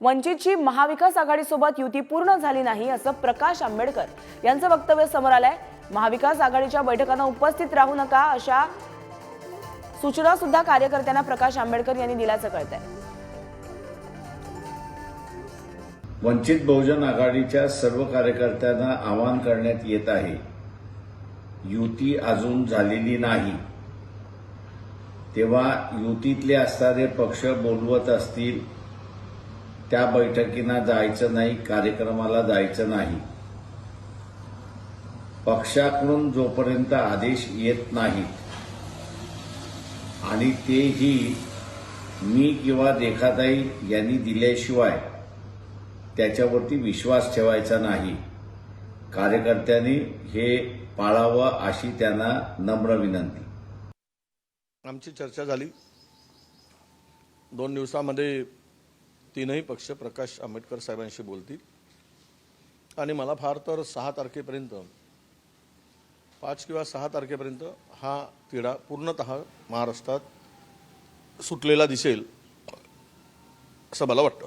वंचितची महाविकास आघाडीसोबत युती पूर्ण झाली नाही असं प्रकाश आंबेडकर यांचं वक्तव्य समोर आलंय. महाविकास आघाडीच्या बैठकांना उपस्थित राहू नका अशा सूचना सुद्धा कार्यकर्त्यांना प्रकाश आंबेडकर यांनी दिल्याचं कळतंय. वंचित बहुजन आघाडीच्या सर्व कार्यकर्त्यांना आवाहन करण्यात येत आहे. युती अजून झालेली नाही. तेव्हा युतीतले असणारे पक्ष बोलवत असतील त्या बैठकींना जायचं नाही कार्यक्रमाला जायचं नाही. पक्षाकडून जोपर्यंत आदेश येत नाहीत आणि तेही मी किंवा रेखाताई यांनी दिल्याशिवाय त्याच्यावरती विश्वास ठेवायचा नाही. कार्यकर्त्यांनी हे पाळावं अशी त्यांना नम्र विनंती. आमची चर्चा झाली. दोन दिवसामध्ये तीनही पक्ष प्रकाश आंबेडकर साहेबांशी बोलतील. आणि मला फार तर सहा तारखेपर्यंत पाच किंवा सहा तारखेपर्यंत हा तिढा पूर्णत महाराष्ट्रात सुटलेला दिसेल असं मला वाटतं.